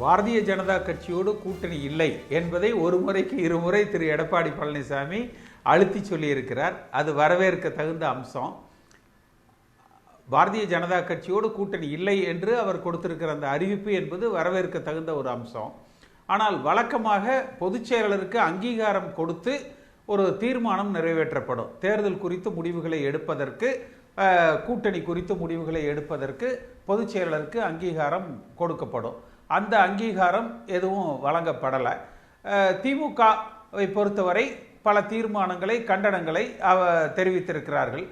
பாரதிய ஜனதா கட்சியோடு கூட்டணி இல்லை என்பதை ஒரு முறைக்கு இருமுறை திரு எடப்பாடி பழனிசாமி அழுத்தி சொல்லியிருக்கிறார். அது வரவேற்க தகுந்த அம்சம். பாரதிய ஜனதா கட்சியோடு கூட்டணி இல்லை என்று அவர் கொடுத்திருக்கிற அந்த அறிவிப்பு என்பது வரவேற்க தகுந்த ஒரு அம்சம். ஆனால் வழக்கமாக பொதுச்செயலாளருக்கு அங்கீகாரம் கொடுத்து ஒரு தீர்மானம் நிறைவேற்றப்படும். தேர்தல் குறித்து முடிவுகளை எடுப்பதற்கு கூட்டணி குறித்து முடிவுகளை எடுப்பதற்கு பொதுச்செயலாளருக்கு அங்கீகாரம் கொடுக்கப்படும். அந்த அங்கீகாரம் எதுவும் வழங்கப்படலை. திமுகவை பொறுத்தவரை பல தீர்மானங்களை கண்டனங்களை அவ தெரிவித்திருக்கிறார்கள்.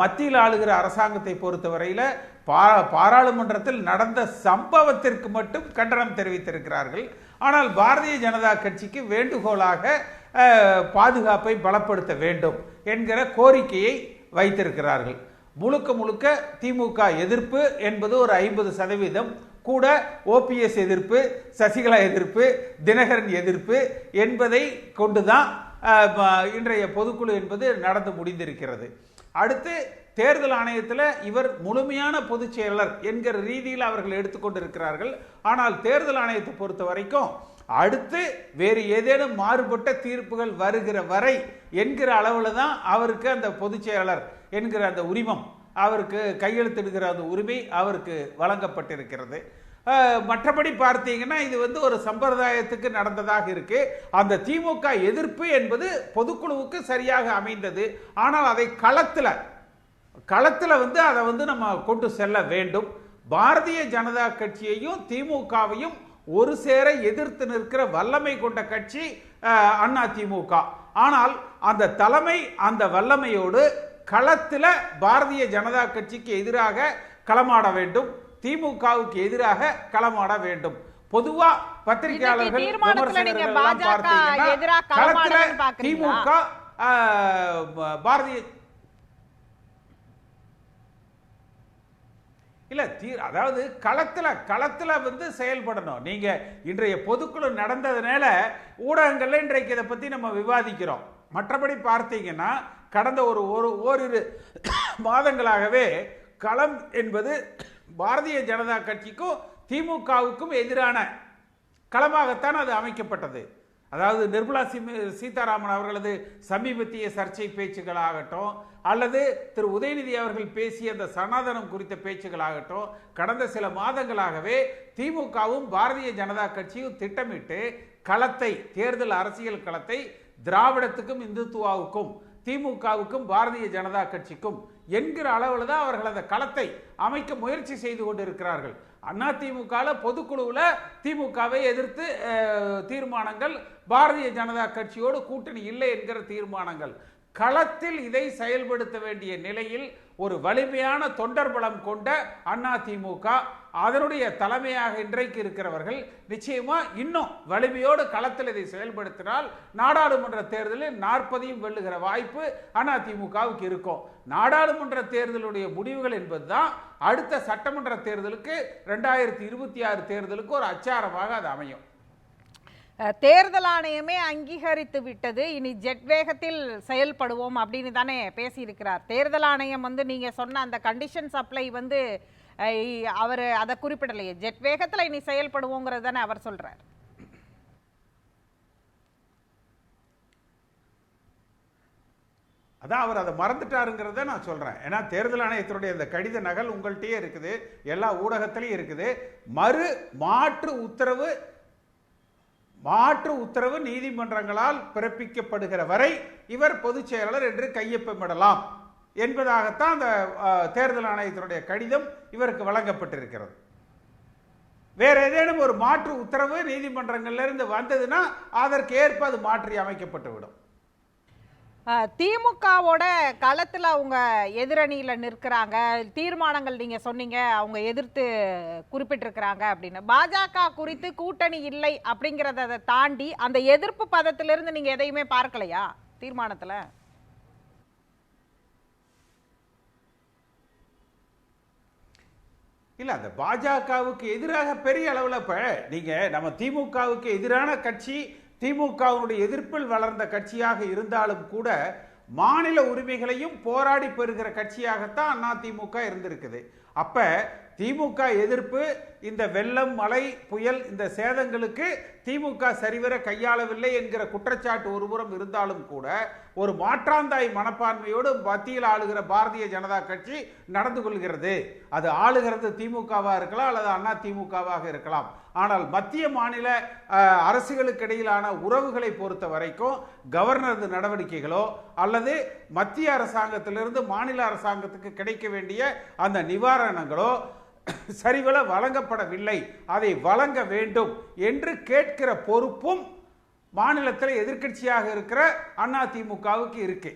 மத்தியில் ஆளுகிற அரசாங்கத்தை பொறுத்தவரையில் பா பாராளுமன்றத்தில் நடந்த சம்பவத்திற்கு மட்டும் கண்டனம் தெரிவித்திருக்கிறார்கள். ஆனால் பாரதிய ஜனதா கட்சிக்கு வேண்டுகோளாக பாதுகாப்பை பலப்படுத்த வேண்டும் என்கிற கோரிக்கையை வைத்திருக்கிறார்கள். முழுக்க முழுக்க திமுக எதிர்ப்பு என்பது ஒரு ஐம்பது சதவீதம் கூட ஓபிஎஸ் எதிர்ப்பு சசிகலா எதிர்ப்பு தினகரன் எதிர்ப்பு என்பதை கொண்டுதான் இன்றைய பொதுக்குழு என்பது நடந்து முடிந்திருக்கிறது. அடுத்து தேர்தல் ஆணையத்தில் இவர் முழுமையான பொதுச் செயலர் என்கிற ரீதியில் அவர்கள் எடுத்துக்கொண்டிருக்கிறார்கள் ஆனால் தேர்தல் ஆணையத்தை பொறுத்த வரைக்கும் அடுத்து வேறு ஏதேனும் மாறுபட்ட தீர்ப்புகள் வருகிற வரை என்கிற அளவில் தான் அவருக்கு அந்த பொதுச் செயலர் என்கிற அந்த உரிமம் அவருக்கு கையெழுத்திடுகிற அந்த உரிமை அவருக்கு வழங்கப்பட்டிருக்கிறது. மற்றபடி பார்த்தீங்கன்னா இது வந்து ஒரு சம்பிரதாயத்துக்கு நடந்ததாக இருக்கு. அந்த திமுக எதிர்ப்பு என்பது பொதுக்குழுவுக்கு சரியாக அமைந்தது. ஆனால் அதை களத்தில் களத்தில் வந்து அதை வந்து நம்ம கொண்டு செல்ல வேண்டும். பாரதிய ஜனதா கட்சியையும் திமுகவையும் ஒரு சேர எதிர்த்து நிற்கிற வல்லமை கொண்ட கட்சி அண்ணா திமுக. ஆனால் அந்த தலைமை அந்த வல்லமையோடு களத்தில் பாரதிய ஜனதா கட்சிக்கு எதிராக களமாட வேண்டும். திமுகவுக்கு எதிராக களமாட வேண்டும். பொதுவா பத்திரிகையாளர்கள் களத்துல? திமுக பாரதிய இல்ல தீ அதாவது களத்துல களத்துல வந்து செயல்படணும். நீங்க இன்றைய பொதுக்குழு நடந்ததுனால ஊடகங்கள்ல இன்றைக்கு இதை பத்தி நம்ம விவாதிக்கிறோம். மற்றபடி பார்த்தீங்கன்னா கடந்த ஒரு ஒரு ஓரிரு மாதங்களாகவே களம் என்பது பாரதிய ஜனதா கட்சிக்கும் திமுகவுக்கும் எதிரான களமாகத்தான் அது அமைக்கப்பட்டது. அதாவது நிர்மலா சீதாராமன் அவர்களது சமீபத்திய சர்ச்சை பேச்சுகளாகட்டும் அல்லது திரு உதயநிதி அவர்கள் பேசிய அந்த சனாதனம் குறித்த பேச்சுகளாகட்டும் கடந்த சில மாதங்களாகவே திமுகவும் பாரதிய ஜனதா கட்சியும் திட்டமிட்டு களத்தை தேர்தல் அரசியல் களத்தை திராவிடத்துக்கும் இந்துத்துவாவுக்கும் திமுகவுக்கும் பாரதிய ஜனதா கட்சிக்கும் என்கிற அளவில் தான் அவர்கள் அந்த களத்தை அமைக்க முயற்சி செய்து கொண்டிருக்கிறார்கள். அண்ணா திமுகவில் பொதுக்குழுவில் திமுகவை எதிர்த்து அஹ், தீர்மானங்கள் பாரதிய ஜனதா கட்சியோடு கூட்டணி இல்லை என்கிற தீர்மானங்கள். களத்தில் இதை செயல்படுத்த வேண்டிய நிலையில் ஒரு வலிமையான தொண்டர் பலம் கொண்ட அண்ணா திமுக அதனுடைய தலைமையாக இன்றைக்கு இருக்கிறவர்கள் நிச்சயமா இன்னும் வலிமையோடு களத்தில் இதை செயல்படுத்தினால் நாடாளுமன்ற தேர்தலில் நாற்பதையும் வெல்லுகிற வாய்ப்பு அதிமுகவுக்கு இருக்கும். நாடாளுமன்ற தேர்தலுடைய முடிவுகள் என்பதுதான் அடுத்த சட்டமன்ற தேர்தலுக்கு ரெண்டாயிரத்தி இருபத்தி ஆறு தேர்தலுக்கு ஒரு அச்சாரமாக அது அமையும். தேர்தல் ஆணையமே அங்கீகரித்து விட்டது. இனி ஜெட் வேகத்தில் செயல்படுவோம் அப்படின்னு தானே பேசியிருக்கிறார். தேர்தல் ஆணையம் வந்து நீங்கள் சொன்ன அந்த கண்டிஷன் சப்ளை வந்து அவர் அதை குறிப்பிடலையே. ஜெட் வேகத்தில் இனி செயல்படுவோங்கிறது தானே அவர் சொல்கிறார் அதான் அவர் அதை மறந்துட்டாருங்கிறத நான் சொல்கிறேன் ஏன்னா தேர்தல் ஆணையத்தினுடைய இந்த கடித நகல் உங்கள்கிட்டயே இருக்குது. எல்லா ஊடகத்திலையும் இருக்குது. மறு மாற்று உத்தரவு மாற்று உத்தரவு நீதிமன்றங்களால் பிறப்பிக்கப்படுகிற வரை இவர் பொதுச் செயலாளர் என்று கையொப்பமிடலாம். என்பதாகத்தான் அந்த தேர்தல் ஆணையத்தினுடைய கடிதம் இவருக்கு வழங்கப்பட்டிருக்கிறது. வேற ஏதேனும் ஒரு மாற்று உத்தரவு நீதிமன்றங்கள்ல இருந்து வந்ததுன்னா அதற்கு ஏற்ப அது மாற்றி அமைக்கப்பட்டுவிடும். திமுகவோட களத்தில் அவங்க எதிரணியில் நிற்கிறாங்க. தீர்மானங்கள் நீங்கள் சொன்னீங்க. அவங்க எதிர்த்து குறிப்பிட்டிருக்கிறாங்க அப்படின்னு. பாஜக குறித்து கூட்டணி இல்லை அப்படிங்கிறத தாண்டி அந்த எதிர்ப்பு பதத்திலிருந்து நீங்கள் எதையுமே பார்க்கலையா தீர்மானத்தில்? இல்லை அந்த பாஜகவுக்கு எதிராக பெரிய அளவில் இப்போ நீங்கள் நம்ம திமுகவுக்கு எதிரான கட்சி திமுகவினுடைய எதிர்ப்பில் வளர்ந்த கட்சியாக இருந்தாலும் கூட மாநில உரிமைகளையும் போராடி பெறுகிற கட்சியாகத்தான் அதிமுக இருந்திருக்குது. அப்போ திமுக எதிர்ப்பு இந்த வெள்ளம் மழை புயல் இந்த சேதங்களுக்கு திமுக சரிவர கையாளவில்லை என்கிற குற்றச்சாட்டு ஒருபுறம் இருந்தாலும் கூட ஒரு மாற்றாந்தாய் மனப்பான்மையோடு மத்தியில் ஆளுகிற பாரதிய ஜனதா கட்சி நடந்து கொள்கிறது. அது ஆளுகிறது திமுகவா இருக்கலாம் அல்லது அண்ணா திமுகவாக இருக்கலாம். ஆனால் மத்திய மாநில அரசுகளுக்கு இடையிலான உறவுகளை பொறுத்த வரைக்கும் கவர்னரது நடவடிக்கைகளோ அல்லது மத்திய அரசாங்கத்திலிருந்து மாநில அரசாங்கத்துக்கு கிடைக்க வேண்டிய அந்த நிவாரணங்களோ சரிவர வழங்கப்படவில்லை. அதை வழங்க வேண்டும் என்று கேட்கிற பொறுப்பும் மாநிலத்தில் எதிர்க்கட்சியாக இருக்கிற அண்ணா திமுகவுக்கு இருக்கு.